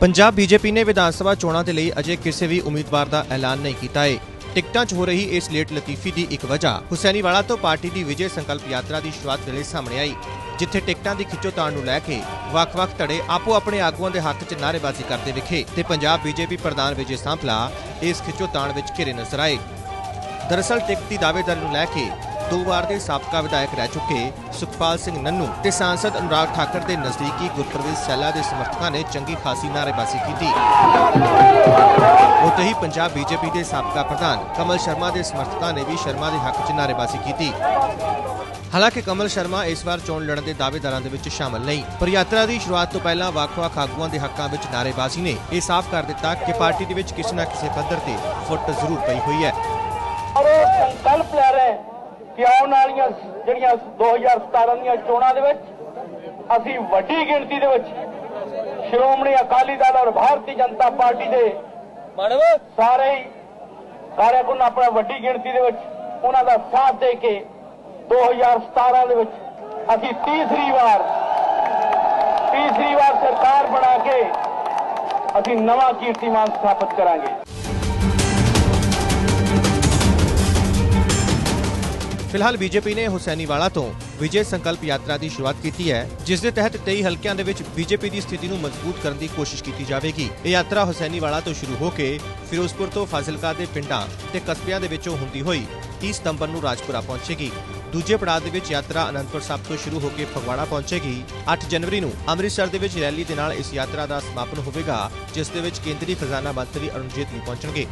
Punjab BJP ਨੇ ਵਿਧਾਨ ਸਭਾ ਚੋਣਾਂ ਦੇ ਲਈ ਅਜੇ ਕਿਸੇ ਵੀ ਉਮੀਦਵਾਰ ਦਾ ਐਲਾਨ ਨਹੀਂ ਕੀਤਾ ਹੈ ਟਿਕਟਾਂ 'ਚ ਹੋ ਰਹੀ ਇਸ ਲੇਟ ਲਤੀਫੀ ਦੀ ਇੱਕ ਵਜ੍ਹਾ ਹੁਸੈਨੀਵਾਲਾ ਤੋਂ ਪਾਰਟੀ ਦੀ ਵਿਜੇ ਸੰਕਲਪ ਯਾਤਰਾ ਦੀ ਸ਼ੁਰੂਆਤ ਵੇਲੇ ਸਾਹਮਣੇ ਆਈ, ਜਿੱਥੇ ਟਿਕਟਾਂ ਦੀ ਖਿੱਚੋਤਾਣ ਨੂੰ ਲੈ ਕੇ ਵੱਖ-ਵੱਖ ਧੜੇ ਆਪੋ ਆਪਣੇ ਆਗੂਆਂ ਦੇ ਹੱਥ 'ਚ ਨਾਅਰੇਬਾਜ਼ੀ ਕਰਦੇ ਵਿਖੇ ਤੇ ਪੰਜਾਬ ਬੀਜੇਪੀ ਪ੍ਰਧਾਨ ਵਿਜੇ ਸਾਂਪਲਾ ਇਸ ਖਿੱਚੋਤਾਣ ਵਿੱਚ ਘਿਰੇ ਨਜ਼ਰ ਆਏ। ਦਰਅਸਲ ਟਿਕਟ ਦੀ ਦਾਅਵੇਦਾਰੀ ਨੂੰ ਲੈ ਕੇ ਦੋ ਵਾਰ ਦੇ ਸਾਬਕਾ ਵਿਧਾਇਕ ਰਹਿ ਚੁੱਕੇ ਸੁਖਪਾਲ ਸਿੰਘ ਨੰਨੂ ਤੇ ਸਾਂਸਦ ਅਨੁਰਾਗ ਠਾਕਰ ਦੇ ਨਜ਼ਦੀਕੀ ਗੁਰਪ੍ਰਵੇਸ਼ ਸੈਲਾ ਦੇ ਸਮਰਥਕਾਂ ਨੇ ਚੰਗੀ ਖਾਸੀ ਨਾਅਰੇਬਾਜ਼ੀ ਕੀਤੀ। ਉੱਥੇ ਹੀ ਪੰਜਾਬ ਬੀਜੇਪੀ ਦੇ ਸਾਬਕਾ ਪ੍ਰਧਾਨ ਕਮਲ ਸ਼ਰਮਾ ਦੇ ਸਮਰਥਕਾਂ ਨੇ ਵੀ ਸ਼ਰਮਾ ਦੇ ਹੱਕ 'ਚ ਨਾਅਰੇਬਾਜ਼ੀ ਕੀਤੀ। ਹਾਲਾਂਕਿ ਕਮਲ ਸ਼ਰਮਾ ਇਸ ਵਾਰ ਚੋਣ ਲੜਨ ਦੇ ਦਾਅਵੇਦਾਰਾਂ ਦੇ ਵਿੱਚ ਸ਼ਾਮਲ ਨਹੀਂ। ਪਰ ਯਾਤਰਾ ਦੀ ਸ਼ੁਰੂਆਤ ਤੋਂ ਪਹਿਲਾਂ ਵੱਖ-ਵੱਖ ਆਗੂਆਂ ਦੇ ਹੱਕਾਂ ਵਿੱਚ ਨਾਅਰੇਬਾਜ਼ੀ ਨੇ ਇਹ ਸਾਫ਼ ਕਰ ਦਿੱਤਾ ਕਿ ਪਾਰਟੀ ਦੇ ਵਿੱਚ ਕਿਸੇ ਨਾ ਕਿਸੇ ਪੱਧਰ ਤੇ ਫੁੱਟ ਜ਼ਰੂਰ ਪਈ ਹੋਈ ਹੈ। ਔਰ ਉਹ ਸੰਕਲਪ ਲੈ ਰਹੇ। ਕਿ ਆਉਣ ਵਾਲੀਆਂ ਜਿਹੜੀਆਂ 2017 ਦੀਆਂ ਚੋਣਾਂ ਦੇ ਵਿੱਚ ਅਸੀਂ ਵੱਡੀ ਗਿਣਤੀ ਦੇ ਵਿੱਚ ਸ਼੍ਰੋਮਣੀ ਅਕਾਲੀ ਦਲ ਔਰ ਭਾਰਤੀ ਜਨਤਾ ਪਾਰਟੀ ਦੇ ਸਾਰੇ ਹੀ ਕਾਰਜਕਰਤਾ ਆਪਣਾ ਵੱਡੀ ਗਿਣਤੀ ਦੇ ਵਿੱਚ ਉਹਨਾਂ ਦਾ ਸਾਥ ਦੇ ਕੇ 2017 ਦੇ ਵਿੱਚ ਅਸੀਂ ਤੀਸਰੀ ਵਾਰ ਤੀਸਰੀ ਵਾਰ ਸਰਕਾਰ ਬਣਾ ਕੇ ਅਸੀਂ ਨਵਾਂ ਕੀਰਤੀਮਾਨ ਸਥਾਪਿਤ ਕਰਾਂਗੇ। ਫਿਲਹਾਲ ਬੀਜੇਪੀ ਨੇ ਹੁਸੈਨੀਵਾਲਾ ਤੋਂ ਵਿਜੇ ਸੰਕਲਪ ਯਾਤਰਾ ਦੀ ਸ਼ੁਰੂਆਤ ਕੀਤੀ ਹੈ, ਜਿਸ ਦੇ ਤਹਿਤ 23 ਹਲਕਿਆਂ ਦੇ ਵਿੱਚ ਬੀਜੇਪੀ ਦੀ ਸਥਿਤੀ ਨੂੰ ਮਜ਼ਬੂਤ ਕਰਨ ਦੀ ਕੋਸ਼ਿਸ਼ ਕੀਤੀ ਜਾਵੇਗੀ। ਇਹ ਯਾਤਰਾ ਹੁਸੈਨੀਵਾਲਾ ਤੋਂ ਸ਼ੁਰੂ ਹੋ ਕੇ ਫਿਰੋਜ਼ਪੁਰ ਤੋਂ ਫਾਜ਼ਿਲਕਾ ਦੇ ਪਿੰਡਾਂ ਤੇ ਕਸਬਿਆਂ ਦੇ ਵਿੱਚੋਂ ਹੁੰਦੀ ਹੋਈ 30 ਸਤੰਬਰ ਨੂੰ ਰਾਜਪੁਰਾ ਪਹੁੰਚੇਗੀ। ਦੂਜੇ ਪੜਾਅ ਦੇ ਵਿੱਚ ਯਾਤਰਾ ਅਨੰਦਪੁਰ ਸਾਹਿਬ ਤੋਂ ਸ਼ੁਰੂ ਹੋ ਕੇ ਫਗਵਾੜਾ ਪਹੁੰਚੇਗੀ। 8 ਜਨਵਰੀ ਨੂੰ ਅੰਮ੍ਰਿਤਸਰ ਦੇ ਵਿੱਚ ਰੈਲੀ ਦੇ ਨਾਲ ਇਸ ਯਾਤਰਾ ਦਾ ਸਮਾਪਨ ਹੋਵੇਗਾ, ਜਿਸ ਦੇ ਵਿੱਚ ਕੇਂਦਰੀ ਖਜ਼ਾਨਾ ਮੰਤਰੀ ਅਰੁਣ ਜੇਤਲੀ ਪਹੁੰਚਣਗੇ।